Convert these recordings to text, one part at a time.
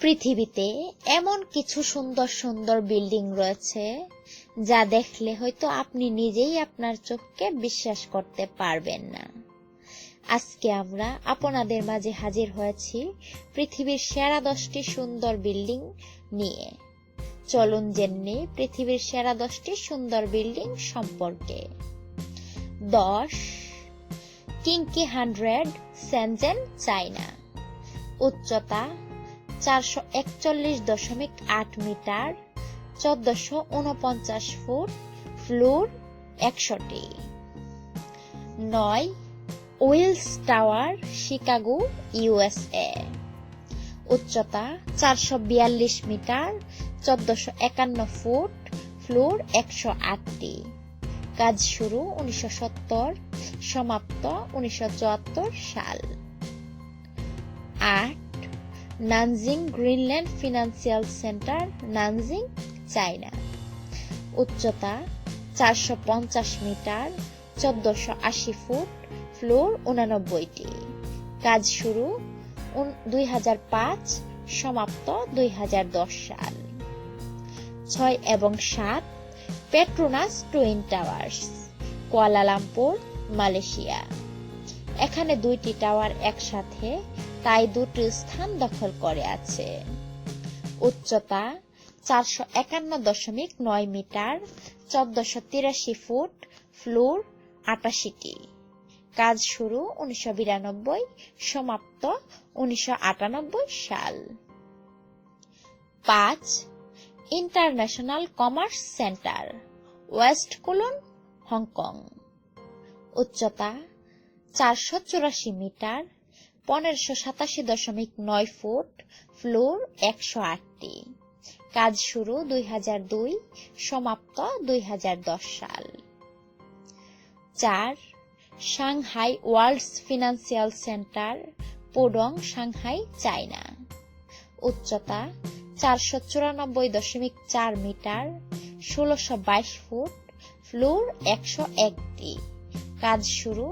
পৃথিবীতে এমন কিছু সুন্দর সুন্দর বিল্ডিং রয়েছে যা দেখলে হয়তো আপনি নিজেই আপনার চোখকে বিশ্বাস করতে পারবেন না। আজকে আমরা আপনাদের মাঝে হাজির হয়েছি পৃথিবীর সেরা দশটি সুন্দর বিল্ডিং নিয়ে। চলুন জেনে পৃথিবীর সেরা দশটি সুন্দর বিল্ডিং সম্পর্কে। দশ কিংকি হান্ড্রেড, সেনজেন চাইনা উচ্চতা চারশো একচল্লিশ দশমিক আট মিটার, চোদ্দশো উনপঞ্চাশ ফুট, ফ্লোর একশোটি। নয় উইলস টাওয়ার, শিকাগো, ইউএসএ। উচ্চতা চারশো বিয়াল্লিশ মিটার, চোদ্দশো একান্ন ফুট, ফ্লোর একশো আটটি। কাজ শুরু উনিশশো সত্তর, সমাপ্ত উনিশশো চুয়াত্তর সাল। আট Nanjing Greenland Financial Center, Nanjing, China. উচ্চতা চারশো পঞ্চাশ মিটার, চোদ্দশো আশি ফুট, ফ্লোর উনানব্বইটি। কাজ শুরু দুই হাজার পাঁচ, সমাপ্ত দুই হাজার দশ সাল। ছয় এবং সাত, Petronas Twin Towers, Kuala Lumpur, Malaysia. এখানে দুইটি টাওয়ার একসাথে তাই দুটি স্থান দখল করে আছে। উচ্চতা চারশো একান্ন দশমিক নয় মিটার, চোদ্দশো তিরাশি ফুট, ফ্লোর আটাশিটি। কাজ শুরু উনিশশো বিরানব্বই, সমাপ্ত উনিশশো আটানব্বই সাল। পাঁচ, International Commerce Centre, West Kowloon, Hong Kong. উচ্চতা চারশো চুরাশি মিটার পনেরোশো সাতাশি দশমিক নয় ফুট, ফ্লোর একশো আটটি। কাজ শুরু দুই হাজার দুই, সমাপ্ত দুই হাজার দশ সাল। চার, Shanghai World's Financial Center, Pudong, Shanghai, China. উচ্চতা চারশো চুরানব্বই দশমিক চার মিটার, ষোলোশো বাইশ ফুট, ফ্লোর একশো একটি। কাজ শুরু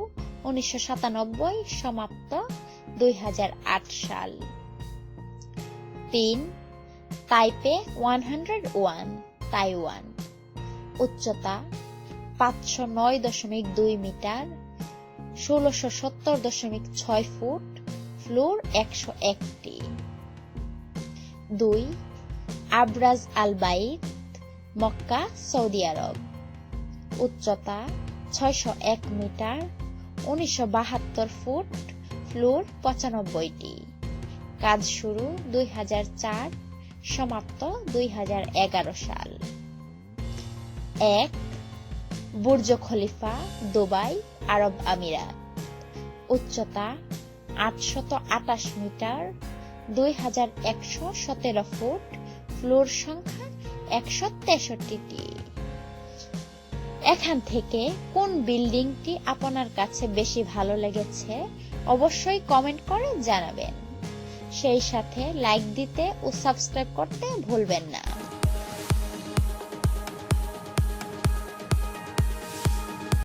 উনিশশো সাতানব্বই, সমাপ্ত দুই হাজার আট সাল। তিন, Taipei One Hundred One, Taiwan. উচ্চতা পাঁচশো নয় দশমিক দুই মিটার, ষোলোশো সত্তর দশমিক ছয় ফুট, ফ্লোর একশো একটি। দুই, আবরাজ আলবাইদ মক্কা, সৌদি আরব। উচ্চতা ছয়শো এক মিটার, উনিশশো বাহাত্তর ফুট ফ্লোর পঁচানব্বইটি। কাজ শুরু দুই হাজার চার, সমাপ্ত দুই হাজার এগারো সাল। এক, বুর্জ খলিফা, দুবাই, আরব আমিরাত। উচ্চতা আটশত আটাশ মিটার, দুই হাজার একশো সতেরো ফুট। ফ্লোর সংখ্যা একশো তেষট্টিটি। এখান থেকে কোন বিল্ডিংটি আপনার কাছে বেশি ভালো লেগেছে, অবশ্যই কমেন্ট করে জানাবেন। সেই সাথে লাইক দিতে ও সাবস্ক্রাইব করতে ভুলবেন না।